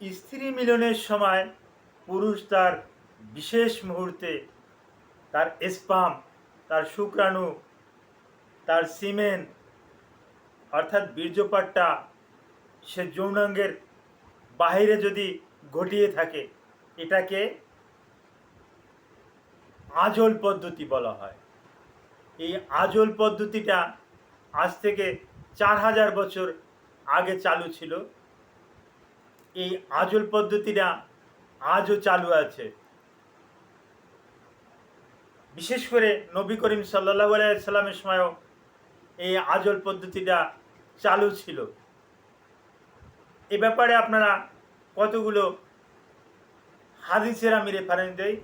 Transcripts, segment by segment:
স্ত্রী মিলনের সময় পুরুষ তার বিশেষ মুহূর্তে তার স্পাম, তার শুক্রাণু, তার সিমেন, অর্থাৎ বীর্যপাতটা সে যৌনাঙ্গের বাহিরে যদি ঘটিয়ে থাকে, এটাকে আজল পদ্ধতি বলা হয়। এই আজল পদ্ধতিটা আজ থেকে চার হাজার বছর আগে চালু ছিল। এই আজল পদ্ধতিটা আজও চালু আছে। বিশেষ করে নবী করিম সাল্লাহ আলাইসাল্লামের সময়ও এই আজল পদ্ধতিটা চালু ছিল। এ ব্যাপারে আপনারা কতগুলো হাদিসের আমি রেফারেন্স দেই?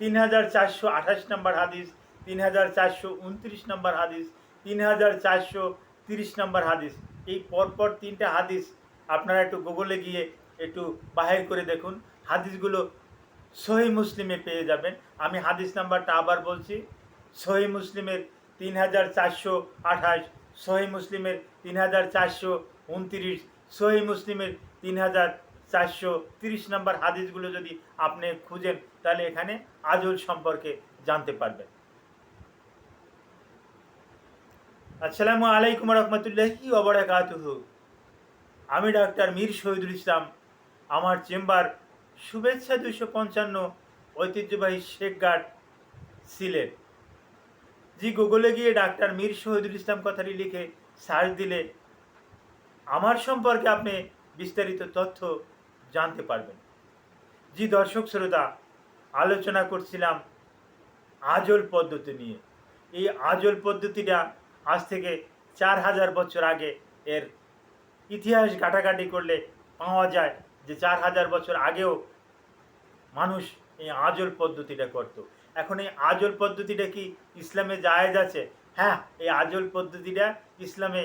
তিন হাজার চারশো আঠাশ নম্বর হাদিস তিন হাজার চারশো উনত্রিশ নম্বর হাদিস তিন হাজার চারশো তিরিশ নম্বর হাদিস। এই পরপর তিনটে হাদিস আপনারা একটু গুগলে গিয়ে একটু বাহির করে দেখুন। হাদিসগুলো সহি মুসলিমে পেয়ে যাবেন। আমি হাদিস নাম্বারটা আবার বলছি, সহি মুসলিমের তিন হাজার চারশো আঠাশ, সহি মুসলিমের তিন হাজার চারশো উনত্রিশ, সহি মুসলিমের তিন হাজার চারশো তিরিশ নম্বর হাদিসগুলো যদি আপনি খুঁজেন, তাহলে এখানে আজল সম্পর্কে জানতে পারবেন। আসসালামু আলাইকুম রহমতুল্লাহি ওবরাকাতুহ আমি ডাক্তার মীর শহীদুল ইসলাম আমার চেম্বার শুভেচ্ছা দুশো পঞ্চান্ন ঐতিহ্যবাহী শেখঘাট সিলেট। জি গুগলে গিয়ে ডাক্তার মীর শহীদুল ইসলাম কথাটি লিখে সার্চ দিলে আমার সম্পর্কে আপনি বিস্তারিত তথ্য জানতে পারবেন। জি দর্শক শ্রোতা, আলোচনা করছিলাম আজল পদ্ধতি নিয়ে। এই আজল পদ্ধতিটা আজ থেকে চার হাজার বছর আগে এর ইতিহাস ঘাটাঘাটি করলে পাওয়া যায় যে চার হাজার বছর আগেও মানুষ এই আজল পদ্ধতিটা করত। এখন এই আজল পদ্ধতিটা কি ইসলামে জায়েজ আছে? হ্যাঁ এই আজল পদ্ধতিটা ইসলামে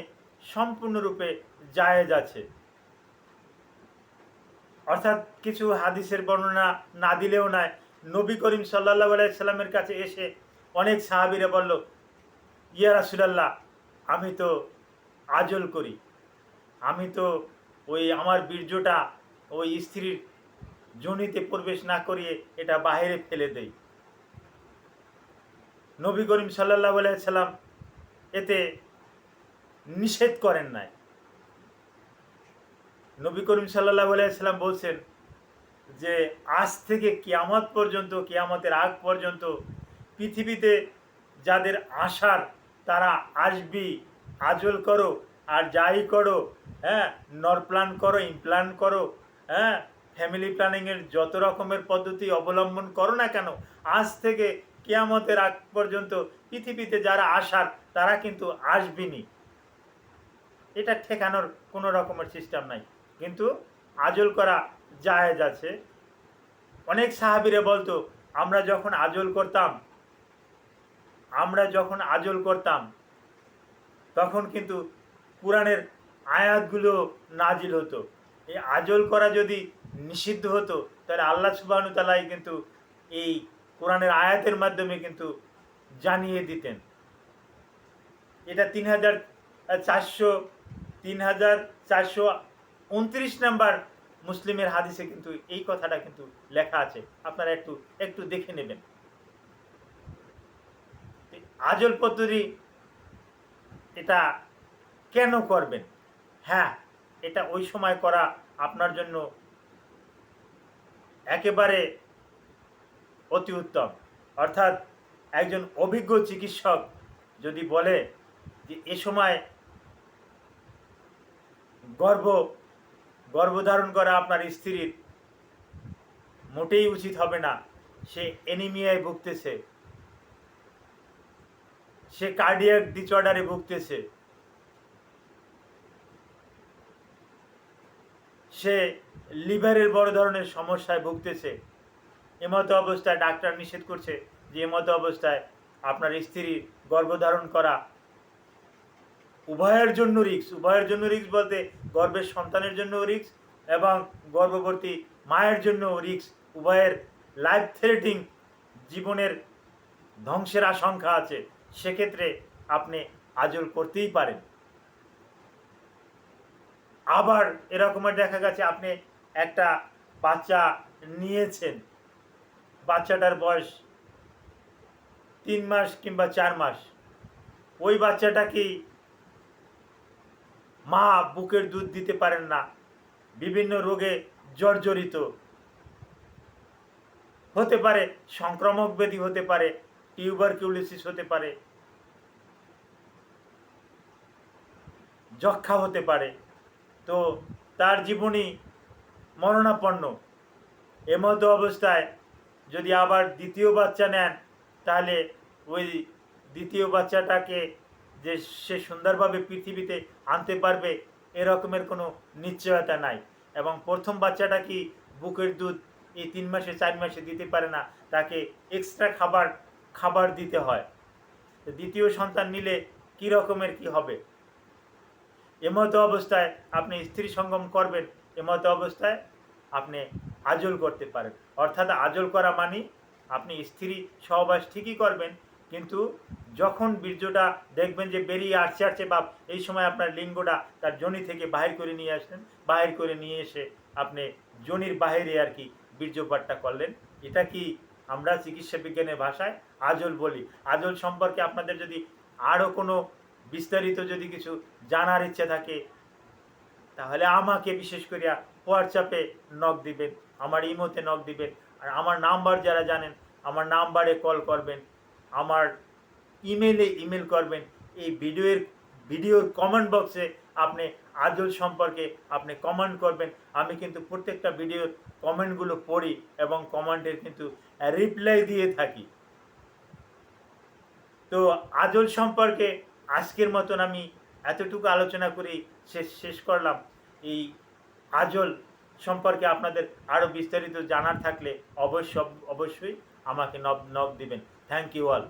সম্পূর্ণরূপে জায়েজ আছে। অর্থাৎ কিছু হাদিসের বর্ণনা না দিলেও নয়, নবী করিম সাল্লাহ আলাইসাল্লামের কাছে এসে অনেক সাহাবিরা বলল, ইয়া রাসুলাল্লাহ, আমি তো আজল করি। আমি তো ওই আমার বীর্যটা ওই স্ত্রীর জনিতে প্রবেশ না করিয়ে এটা বাইরে ফেলে দেই। নবী করিম সাল্লাহ সাল্লাম এতে নিষেধ করেন নাই। নবী করিম সাল্লাহ সাল্লাম বলছেন যে, আজ থেকে কিয়ামত পর্যন্ত, কিয়ামতের আগ পর্যন্ত পৃথিবীতে যাদের আসার তারা আসবি, আজল করো আর যাই করো হ্যাঁ নর প্ল্যান করো ইমপ্ল্যান করো হ্যাঁ ফ্যামিলি প্ল্যানিংয়ের যত রকমের পদ্ধতি অবলম্বন করো না কেন, আজ থেকে কেয়ামতের আগ পর্যন্ত পৃথিবীতে যারা আসার, তারা কিন্তু আসবেনি। এটা ঠেকানোর কোনো রকমের সিস্টেম নাই। কিন্তু আজল করা জায়েজ আছে। অনেক সাহাবিরে বলতো, আমরা যখন আজল করতাম, আমরা যখন আজল করতাম, তখন কিন্তু কোরআনের আয়াতগুলো নাজিল হতো। এই আজল করা যদি নিষিদ্ধ হতো, তাহলে আল্লাহ সুবাহনু তালাই কিন্তু এই কোরআনের আয়াতের মাধ্যমে কিন্তু জানিয়ে দিতেন। এটা তিন হাজার চারশো, তিন হাজার চারশো উনত্রিশ নাম্বার মুসলিমের হাদিসে কিন্তু এই কথাটা কিন্তু লেখা আছে। আপনারা একটু একটু দেখে নেবেন। আজল পদ্ধতি এটা কেন করবেন? হ্যাঁ এটা ওই সময় করা আপনার জন্য একেবারে অতি উত্তম। অর্থাৎ একজন অভিজ্ঞ চিকিৎসক যদি বলে যে এ সময় গর্ভ গর্ভধারণ করা আপনার স্ত্রীর মোটেই উচিত হবে না। সে এনিমিয়ায় ভুগতেছে। সে কার্ডিয়াক ডিসঅর্ডারে ভুগতেছে। সে লিভারের বড় ধরনের সমস্যায় ভুগতেছে। এমতো অবস্থায় ডাক্তার নিষেধ করছে যে, এমতো অবস্থায় আপনার স্ত্রীর গর্ভধারণ করা উভয়ের জন্য রিক্স উভয়ের জন্য রিক্স বলতে গর্ভের সন্তানের জন্য রিক্স এবং গর্ভবতী মায়ের জন্য রিক্স উভয়ের লাইফ থ্রেটিং জীবনের ধ্বংসের আশঙ্কা আছে। সেক্ষেত্রে আপনি আজল করতেই পারেন। আবার এরকমের দেখা গেছে, আপনি একটা বাচ্চা নিয়েছেন। বাচ্চাটার বয়স তিন মাস কিংবা চার মাস। ওই বাচ্চাটাকেই মা বুকের দুধ দিতে পারেন না? বিভিন্ন রোগে জর্জরিত। হতে পারে সংক্রামক ব্যাধি হতে পারে, টিউবারকিউলিসিস হতে পারে যক্ষা হতে পারে। তো তার জীবনী মরণাপন্ন। এমতো অবস্থায় যদি আবার দ্বিতীয় বাচ্চা নেন, তাহলে ওই দ্বিতীয় বাচ্চাটাকে যে সে সুন্দরভাবে পৃথিবীতে আনতে পারবে এরকমের কোনো নিশ্চয়তা নাই। এবং প্রথম বাচ্চাটা কি বুকের দুধ এই তিন মাসে, চার মাসে দিতে পারে না, তাকে এক্সট্রা খাবার খাবার দিতে হয়। দ্বিতীয় সন্তান নিলে কী রকমের কি হবে? এমতো অবস্থায় আপনি স্ত্রী সঙ্গম করবেন, এমত অবস্থায় আপনি আজল করতে পারেন। অর্থাৎ আজল করা মানে আপনি স্ত্রী সহবাস ঠিকই করবেন, কিন্তু যখন বীর্যটা দেখবেন যে বেরিয়ে আসছে আসছে বা এই সময় আপনার লিঙ্গটা তার জনি থেকে বাহির করে নিয়ে আসলেন, বাহির করে নিয়ে এসে আপনি জনির বাহিরে আর কি বীর্যপাতটা করলেন। এটা কি আমরা চিকিৎসা বিজ্ঞানের ভাষায় আজল বলি? আজল সম্পর্কে আপনাদের যদি আরও কোনো বিস্তারিত যদি কিছু জানার ইচ্ছে থাকে, তাহলে আমাকে বিশেষ করিয়া হোয়াটসঅ্যাপে নক দিবেন, আমার ইমোতে নক দিবেন, আর আমার নাম্বার যারা জানেন, আমার নাম্বারে কল করবেন, আমার ইমেলে ইমেল করবেন, এই ভিডিওর ভিডিওর কমেন্ট বক্সে আপনি আজল সম্পর্কে আপনি কমেন্ট করবেন। আমি কিন্তু প্রত্যেকটা ভিডিওর কমেন্টগুলো পড়ি এবং কমেন্টের কিন্তু রিপ্লাই দিয়ে থাকি। তো আজল সম্পর্কে আজকের মতন আমি এতটুকু আলোচনা করে শেষ শেষ করলাম। এই আজল সম্পর্কে আপনাদের আরও বিস্তারিত জানার থাকলে অবশ্য অবশ্যই আমাকে নব নব দিবেন। Thank you all